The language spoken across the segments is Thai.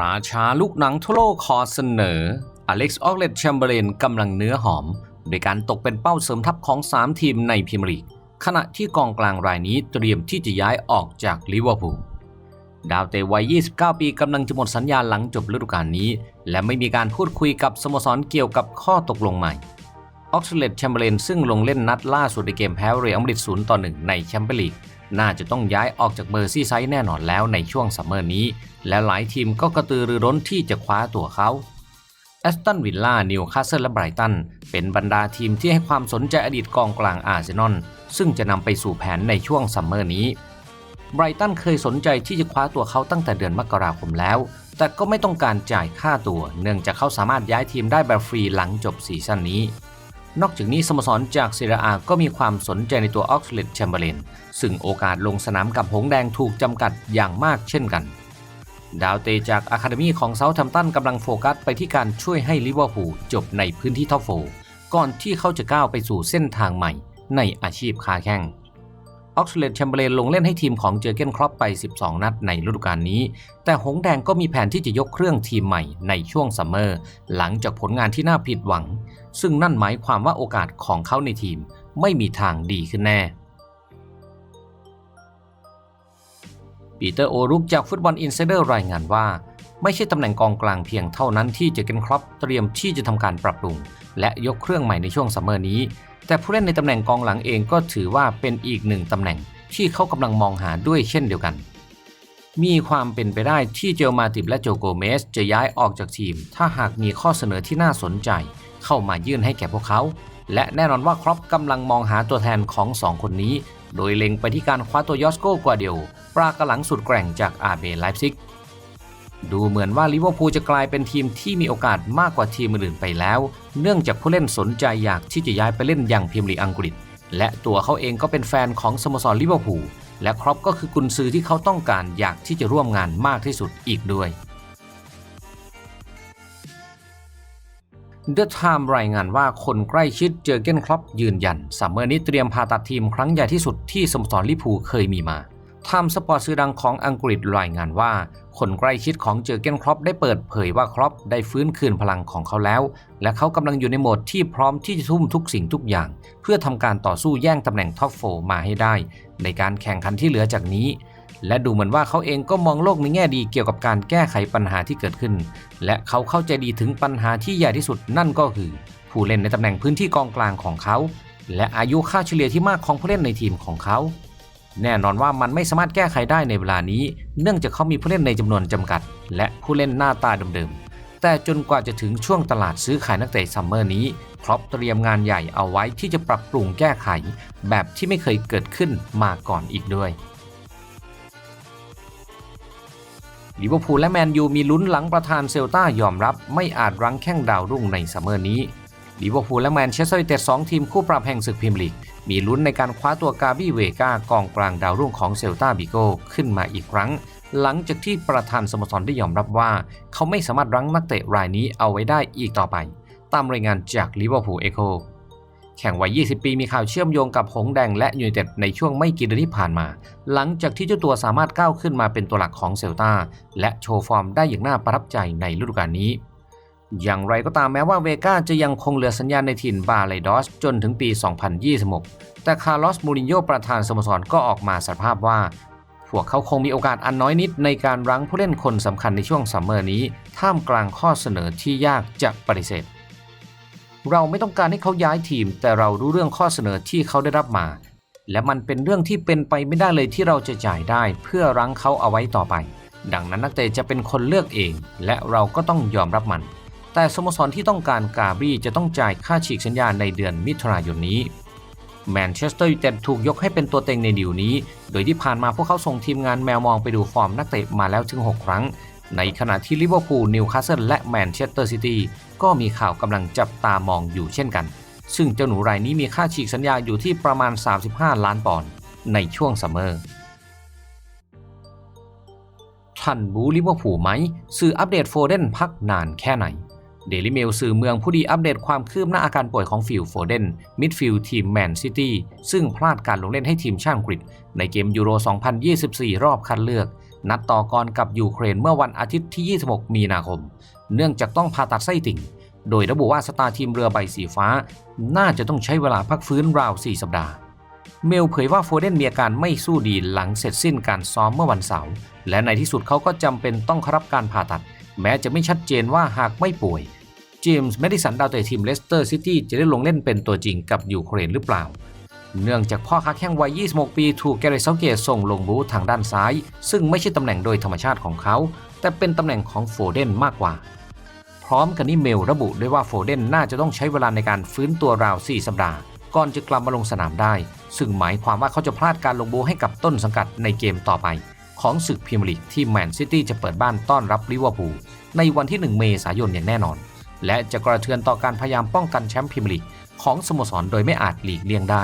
ราชาลูกหนังทั่วโลกขอเสนอ อเล็กซ์ออกเลตแชมเบอร์เลนกำลังเนื้อหอม โดยการตกเป็นเป้าเสริมทัพของ 3 ทีมในพรีเมียร์ลีก ขณะที่กองกลางรายนี้เตรียมที่จะย้ายออกจากลิเวอร์พูล ดาวเตะวัย 29 ปีกำลังจะหมดสัญญาหลังจบฤดูกาลนี้ และไม่มีการพูดคุยกับสโมสรเกี่ยวกับข้อตกลงใหม่ ออกเลตแชมเบอร์เลนซึ่งลงเล่นนัดล่าสุดในเกมแพ้เรอัลมาดริด0ต่อ1ในแชมเปี้ยนลีก น่าจะต้องย้ายออกจากเบอร์ซี่ไซด์แน่นอนแล้วในช่วงซัมเมอร์นี้ และหลายทีมก็กระตือรือร้นที่จะคว้าตัวเขาแอสตันวิลล่า นิวคาสเซิล และไบรตัน เป็นบรรดาทีมที่ให้ความสนใจอดีตกองกลางอาร์เซนอล ซึ่งจะนำไปสู่แผนในช่วงซัมเมอร์นี้ ไบรตันเคยสนใจที่จะคว้าตัวเขาตั้งแต่เดือนมกราคมแล้ว แต่ก็ไม่ต้องการจ่ายค่าตัว เนื่องจากเขาสามารถย้ายทีมได้แบบฟรีหลังจบซีซั่นนี้ นอกจากนี้สโมสรจากเซรีอาก็มีความสนใจในตัวออกซเลตแชมเบอร์เลนซึ่งโอกาสลงสนามกับหงแดงถูกจำกัดอย่างมากเช่นกัน ดาวเตจากอะคาเดมีของเซาท์แฮมป์ตันกำลังโฟกัสไปที่การช่วยให้ลิเวอร์พูลจบในพื้นที่ท็อปโฟก่อนที่เขาจะก้าวไปสู่เส้นทางใหม่ในอาชีพคาแข่ง ออกซเลตแชมเบอร์เลนลงเล่นให้ทีมของเจอเกนครอปไป 12 นัดในฤดูกาลนี้ แต่หงแดงก็มีแผนที่จะยกเครื่องทีมใหม่ในช่วงซัมเมอร์ หลังจากผลงานที่น่าผิดหวัง ซึ่งนั่นหมายความว่าโอกาสของเขาในทีมไม่มีทางดีขึ้นแน่ปีเตอร์โอรุกจากฟุตบอลอินไซเดอร์รายงานว่า ไม่ใช่ตำแหน่งกองกลางเพียงเท่านั้นที่เจอเกนครอปเตรียมที่จะทำการปรับปรุง และยกเครื่องใหม่ในช่วงซัมเมอร์นี้ แต่ผู้เล่นในตำแหน่งกองหลังเองก็ถือว่าเป็นอีกหนึ่งตำแหน่งที่เขากำลังมองหาด้วยเช่นเดียวกัน มีความเป็นไปได้ที่เจลมาติบและโจโกเมสจะย้ายออกจากทีม ถ้าหากมีข้อเสนอที่น่าสนใจ เข้ามายื่นให้แก่พวกเขา และแน่นอนว่าครอปกำลังมองหาตัวแทนของสองคนนี้ โดยเล็งไปที่การคว้าตัวยอสโกกวาเดียวปรากรหลังสุดแกร่งจากอาเบไลฟ์ซิก ดูเหมือนว่าลิเวอร์พูลจะกลายเป็นทีมที่มีโอกาสมากกว่าทีมอื่นไปแล้ว เนื่องจากผู้เล่นสนใจอยากที่จะย้ายไปเล่นอย่างพรีเมียร์ลีกอังกฤษ และตัวเขาเองก็เป็นแฟนของสโมสรลิเวอร์พูลและครอปก็คือกุนซือที่เขาต้องการอยากที่จะร่วมงานมากที่สุดอีกด้วยเดอะไทม์รายงานว่าคนใกล้ชิดเจอเกนครอปยืนยันซัมเมอร์นี้เตรียมผ่าตัดทีมครั้งใหญ่ที่สุดที่สโมสรลิเวอร์พูลเคยมีมา ไทม์สปอร์ตสื่อดังของอังกฤษรายงานว่า คนใกล้ชิดของเจอเกนครอปได้เปิดเผยว่าครอปได้ฟื้นคืนพลังของเขาแล้ว และเขากำลังอยู่ในโหมดที่พร้อมที่จะทุ่มทุกสิ่งทุกอย่าง เพื่อทำการต่อสู้แย่งตำแหน่งท็อปโฟมาให้ได้ ในการแข่งขันที่เหลือจากนี้ และดูเหมือนว่าเขาเองก็มองโลกในแง่ดีเกี่ยวกับการแก้ไขปัญหาที่เกิดขึ้น และเขาเข้าใจดีถึงปัญหาที่ใหญ่ที่สุดนั่นก็คือ ผู้เล่นในตำแหน่งพื้นที่กองกลางของเขา และอายุค่าเฉลี่ยที่มากของผู้เล่นในทีมของเขา แน่นอนว่ามันไม่สามารถแก้ไขได้ในเวลานี้ เนื่องจากเขามีผู้เล่นในจำนวนจำกัด และผู้เล่นหน้าตาเดิมๆ แต่จนกว่าจะถึงช่วงตลาดซื้อขายนักเตะซัมเมอร์นี้ครอปเตรียมงานใหญ่เอาไว้ที่จะปรับปรุงแก้ไข แบบที่ไม่เคยเกิดขึ้นมาก่อนอีกด้วยลิเวอร์พูลและแมนยูมีลุ้นหลังประธานเซลตายอมรับไม่อาจรั้งแข้งดาวรุ่งในซัมเมอร์นี้ลิเวอร์พูลและแมนเชสเตอร์ยูไนเต็ดสองทีมคู่ปรับแห่งศึกพรีเมียร์ลีก มีลุ้นในการคว้าตัวกาบี้เวกากองกลางดาวรุ่งของเซลตาบิโกขึ้นมาอีกครั้ง หลังจากที่ประธานสโมสรได้ยอมรับว่า เขาไม่สามารถรั้งนักเตะรายนี้เอาไว้ได้อีกต่อไป ตามรายงานจากลิเวอร์พูลเอโคแข่งวัย 20 ปีมีข่าวเชื่อมโยงกับหงแดงและยูไนเต็ดในช่วงไม่กี่เดือนที่ผ่านมา หลังจากที่เจ้าตัวสามารถก้าวขึ้นมาเป็นตัวหลักของเซลตาและโชว์ฟอร์มได้อย่างน่าประทับใจในฤดูกาลนี้ อย่างไรก็ตามแม้ว่าเวกาจะยังคงเหลือสัญญาณในถิ่นบาเลดอสจนถึงปี 2026 แต่คาร์ลอส มูรินโญ่ประธานสโมสรก็ออกมาสารภาพว่า พวกเขาคงมีโอกาสอันน้อยนิดในการรั้งผู้เล่นคนสำคัญในช่วงซัมเมอร์นี้ ท่ามกลางข้อเสนอที่ยากจะปฏิเสธ เราไม่ต้องการให้เขาย้ายทีม แต่เรารู้เรื่องข้อเสนอที่เขาได้รับมา และมันเป็นเรื่องที่เป็นไปไม่ได้เลยที่เราจะจ่ายได้ เพื่อรั้งเขาเอาไว้ต่อไป ดังนั้นนักเตะจะเป็นคนเลือกเอง และเราก็ต้องยอมรับมัน แต่สโมสรที่ต้องการกาบรีจะต้องจ่ายค่าฉีกสัญญาในเดือนมิถุนายนนี้แมนเชสเตอร์ยูไนเต็ดถูกยกให้เป็นตัวเต็งในดีลนี้ โดยที่ผ่านมาพวกเขาส่งทีมงานแมวมองไปดูฟอร์มนักเตะมาแล้วถึง 6 ครั้ง ในขณะที่ลิเวอร์พูล นิวคาสเซิล และแมนเชสเตอร์ซิตี้ก็มีข่าวกำลังจับตามองอยู่เช่นกัน ซึ่งเจ้าหนูรายนี้มีค่าฉีกสัญญาอยู่ที่ประมาณ 35 ล้านปอนด์ในช่วงซัมเมอร์ท่านบูลิเวอร์พูลไหม สื่ออัปเดตโฟเดนพักนานแค่ไหน เดลิเมลสื่อเมืองผู้ดีอัปเดตความคืบหน้าอาการป่วยของฟิลโฟเดนมิดฟิลทีมแมนซิตี้ซึ่งพลาดการลงเล่นให้ทีมชาติอังกฤษ ในเกมยูโร 2024 รอบคัดเลือก นัดต่อกรกับยูเครนเมื่อวันอาทิตย์ที่ 26 มีนาคม เนื่องจากต้องผ่าตัดไส้ติ่ง โดยระบุว่าสตาร์ทีมเรือใบสีฟ้า น่าจะต้องใช้เวลาพักฟื้นราว 4 สัปดาห์เมลเผยว่าโฟเดนมีอาการไม่สู้ดีหลังเสร็จสิ้นการซ้อมเมื่อวันเสาร์และในที่สุดเขาก็จำเป็นต้องรับการผ่าตัด แม้จะไม่ชัดเจนว่าหากไม่ป่วย เจมส์แมดิสันดาวเตะทีมเลสเตอร์ซิตี้จะได้ลงเล่นเป็นตัวจริงกับยูเครนหรือเปล่า เนื่องจากพ่อค้าแข้งวัย 26 ปีถูกแกเรตเซาเกตส่งลงบูทางด้านซ้าย ซึ่งไม่ใช่ตำแหน่งโดยธรรมชาติของเขา แต่เป็นตำแหน่งของโฟเดนมากกว่า พร้อมกันนี้เมลระบุด้วยว่าโฟเดนน่าจะต้องใช้เวลาในการฟื้นตัวราว 4 สัปดาห์ก่อนจะกลับมาลงสนามได้ ซึ่งหมายความว่าเขาจะพลาดการลงบูให้กับต้นสังกัดในเกมต่อไป ของศึกพรีเมียร์ลีกที่แมนซิตี้จะเปิดบ้านต้อนรับลิเวอร์พูลในวันที่ 1 เมษายนอย่างแน่นอน และจะกระเทือนต่อการพยายามป้องกันแชมป์พรีเมียร์ลีกของสโมสรโดยไม่อาจหลีกเลี่ยงได้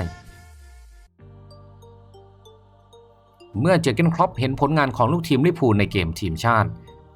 เมื่อเจอเกนครอปเห็นผลงานของลูกทีมลิเวอร์พูลในเกมทีมชาติ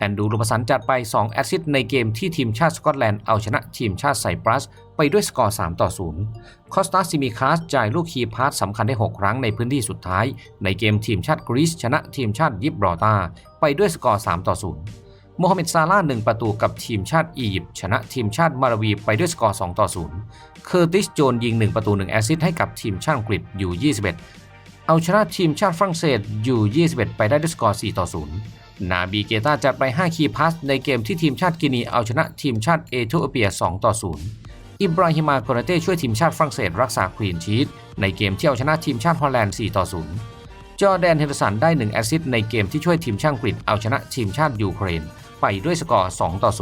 แอนดูรูปสันจัดไป 2 แอสซิสต์ในเกมที่ทีมชาติสกอตแลนด์เอาชนะทีมชาติไซปรัส ไปด้วยสกอร์ 3 ต่อ 0 คอสตาซิมิคาสจ่ายลูกคีย์พาสสำคัญได้ 6 ครั้งในพื้นที่สุดท้าย ในเกมทีมชาติกรีซชนะทีมชาติยิบรอตา ไปด้วยสกอร์ 3 ต่อ 0 โมฮัมเหม็ดซาลาห์1ประตูกับทีมชาติอียิปต์ชนะทีมชาติมาลาวีไปด้วยสกอร์ 2 ต่อ 0 เคอร์ติสโจนยิง 1 ประตู 1 แอสซิสต์ให้กับทีมชาติอังกฤษอยู่ 21 เอาชนะทีมชาติฝรั่งเศสอยู่ 21 ไปได้ด้วยสกอร์ 4 ต่อ 0 นาบีเกตาจัดไป 5 คีย์พาสในเกมที่ทีมชาติกินีเอาชนะทีมชาติเอธิโอเปีย 2 ต่อ 0 อิบราฮิมาโกนาเต้ช่วยทีมชาติฝรั่งเศสรักษาคลีนชีตในเกมที่เอาชนะทีมชาติฮอลแลนด์ 4 ต่อ 0 จอร์แดนเฮนเดอร์สันได้ 1 แอสซิสต์ในเกมที่ช่วยทีมชาติอังกฤษเอาชนะทีมชาติยูเครน ไปด้วยสกอร์ 2 ต่อ 0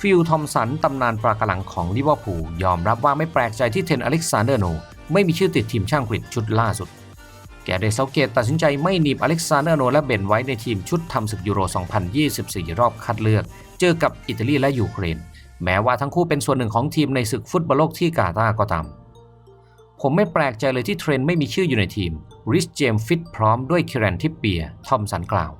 ฟิลทอมสัน ตำนานปรากลังของลิเวอร์พูลยอมรับว่าไม่แปลกใจที่เทนอเล็กซานเดอร์โน ไม่มีชื่อติดทีมชาติอังกฤษชุดล่าสุด แกเดเซาเกตตัดสินใจไม่หนีบอเล็กซานเดอร์โนและเบนไว้ในทีมชุดทำศึกยูโร 2024 รอบคัดเลือก เจอกับอิตาลีและยูเครน แม้ว่าทั้งคู่เป็นส่วนหนึ่งของทีมในศึกฟุตบอลโลกที่กาตาร์ก็ตาม ผมไม่แปลกใจเลยที่เทรนไม่มีชื่ออยู่ในทีม ริชเจมฟิตพร้อมด้วยคิรันทิปเปีย ทอมสันกล่าว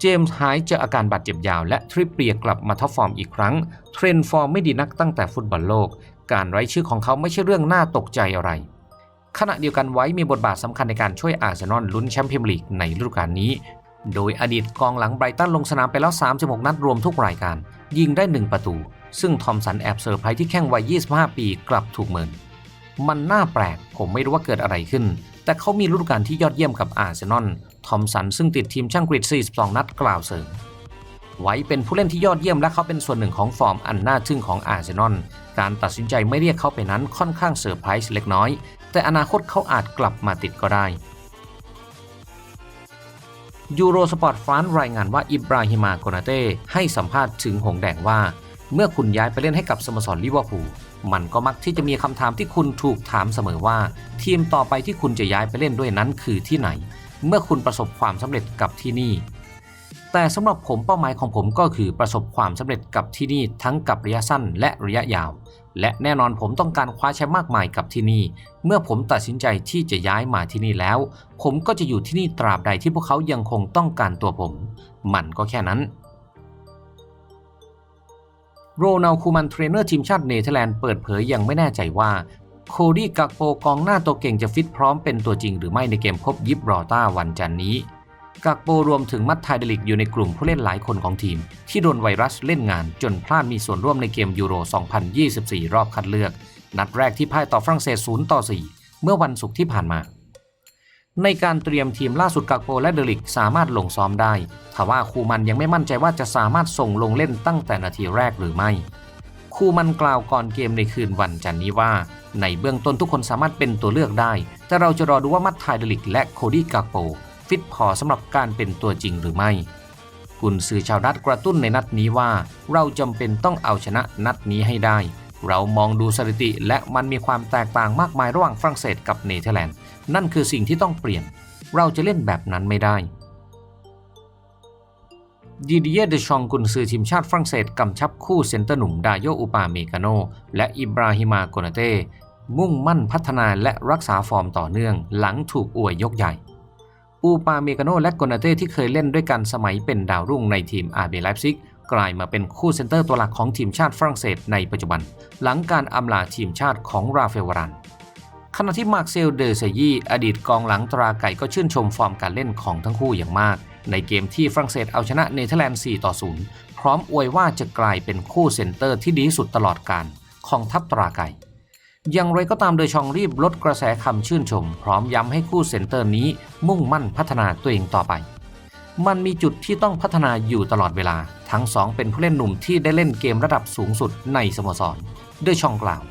เจมส์หายจากอาการบาดเจ็บยาวและทริปเปียกลับมาท็อปฟอร์มอีกครั้ง เทรนฟอร์มไม่ดีนักตั้งแต่ฟุตบอลโลก การไร้ชื่อของเขาไม่ใช่เรื่องน่าตกใจอะไร ขณะเดียวกันไว้มีบทบาทสำคัญในการช่วยอาร์เซนอลลุ้นแชมป์พรีเมียร์ลีกในฤดูกาลนี้ โดยอดีตกองหลังไบรตันลงสนามไปแล้ว 36 นัดรวมทุกรายการ ยิงได้ 1 ประตู ซึ่งทอมสันแอบเซอร์ไพรส์ที่แข้งวัย 25 ปีกลับถูกเมิน มันน่าแปลก ผมไม่รู้ว่าเกิดอะไรขึ้น แต่เขามีฤดูกาลที่ยอดเยี่ยมกับอาร์เซนอล ทอมสันซึ่งติดทีมช่างกรีด42 นัดกล่าวเสริมไว้เป็นผู้เล่นที่ยอดเยี่ยมและเขาเป็นส่วนหนึ่งของฟอร์มอันน่าทึ่งของอาร์เซนอล การตัดสินใจไม่เรียกเขาไปนั้นค่อนข้างเซอร์ไพรส์เล็กน้อย แต่อนาคตเขาอาจกลับมาติดก็ได้ยูโรสปอร์ตฟรานรายงานว่าอิบราฮิมาโกนาเต้ให้สัมภาษณ์ถึงหงแดงว่า เมื่อคุณย้ายไปเล่นให้กับสโมสรลิเวอร์พูลมันก็มักที่จะมีคำถามที่คุณถูกถามเสมอว่า ทีมต่อไปที่คุณจะย้ายไปเล่นด้วยนั้นคือที่ไหน เมื่อคุณประสบความสำเร็จกับที่นี่ แต่สำหรับผมเป้าหมายของผมก็คือประสบความสำเร็จกับที่นี่ทั้งกับระยะสั้นและระยะยาว และแน่นอนผมต้องการคว้าแชมป์มากมายกับที่นี่ เมื่อผมตัดสินใจที่จะย้ายมาที่นี่แล้ว ผมก็จะอยู่ที่นี่ตราบใดที่พวกเขายังคงต้องการตัวผม มันก็แค่นั้นโรนัลคูมันเทรนเนอร์ทีมชาติเนเธอร์แลนด์เปิดเผยยังไม่แน่ใจว่าโคดี้กักโปกองหน้าตัวเก่งจะฟิตพร้อมเป็นตัวจริงหรือไม่ในเกมพบยิบรอต้าวันจันนี้ กักโปรวมถึงมัตไทเดลิกอยู่ในกลุ่มผู้เล่นหลายคนของทีม ที่โดนไวรัสเล่นงานจนพลาดมีส่วนร่วมในเกมยูโร 2024 รอบคัดเลือก นัดแรกที่พ่ายต่อฝรั่งเศส 0 ต่อ 4 เมื่อวันศุกร์ที่ผ่านมา ในการเตรียมทีมล่าสุดกักโปและเดลิกสามารถลงซ้อมได้ทว่าคูมันยังไม่มั่นใจว่าจะสามารถส่งลงเล่นตั้งแต่นาทีแรกหรือไม่ คูมันกล่าวก่อนเกมในคืนวันจันนี้ว่า ในเบื้องต้นทุกคนสามารถเป็นตัวเลือกได้ แต่เราจะรอดูว่ามัตไทเดลิกและโคดี้กักโป ฟิตพอสำหรับการเป็นตัวจริงหรือไม่ กุนซือชาวดัตกระตุ้นในนัดนี้ว่า เราจำเป็นต้องเอาชนะนัดนี้ให้ได้ เรามองดูสถิติและมันมีความแตกต่างมากมายระหว่างฝรั่งเศสกับเนเธอร์แลนด์ นั่นคือสิ่งที่ต้องเปลี่ยน เราจะเล่นแบบนั้นไม่ได้ดีดีเยเดชองกุนซือทีมชาติฝรั่งเศสกำชับคู่เซนเตอร์หนุ่มดาโยอุปาเมกาโน และอิบราฮิมาโกนาเต้มุ่งมั่นพัฒนาและรักษาฟอร์มต่อเนื่องหลังถูกอวยยกใหญ่ อูปาเมกาโนและโกนาเต้ที่เคยเล่นด้วยกันสมัยเป็นดาวรุ่งในทีมอาร์เบไลฟ์ซิกกลายมาเป็นคู่เซนเตอร์ตัวหลักของทีมชาติฝรั่งเศสในปัจจุบัน หลังการอำลาทีมชาติของราเฟลวารันขณะที่มาร์คเซลเดอเซยีอดีตกองหลังตราไก่ก็ชื่นชมฟอร์มการเล่นของทั้งคู่อย่างมาก ในเกมที่ฝรั่งเศสเอาชนะเนเธอร์แลนด์4ต่อ0พร้อมอวยว่าจะกลายเป็นคู่เซนเตอร์ที่ดีที่สุดตลอดการของทัพตราไก่ อย่างไรก็ตามโดยชองรีบลดกระแสคำชื่นชม พร้อมย้ำให้คู่เซนเตอร์นี้มุ่งมั่นพัฒนาตัวเองต่อไป มันมีจุดที่ต้องพัฒนาอยู่ตลอดเวลา ทั้งสองเป็นผู้เล่นหนุ่มที่ได้เล่นเกมระดับสูงสุดในสโมสรโดยชองกล่าว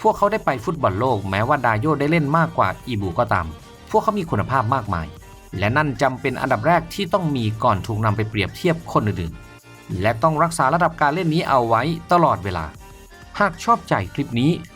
พวกเขาได้ไปฟุตบอลโลกแม้ว่าดาโยได้เล่นมากกว่าอีบูก็ตาม พวกเขามีคุณภาพมากมาย และนั่นจำเป็นอันดับแรกที่ต้องมีก่อนถูกนำไปเปรียบเทียบคนอื่นๆ และต้องรักษาระดับการเล่นนี้เอาไว้ตลอดเวลา หากชอบใจคลิปนี้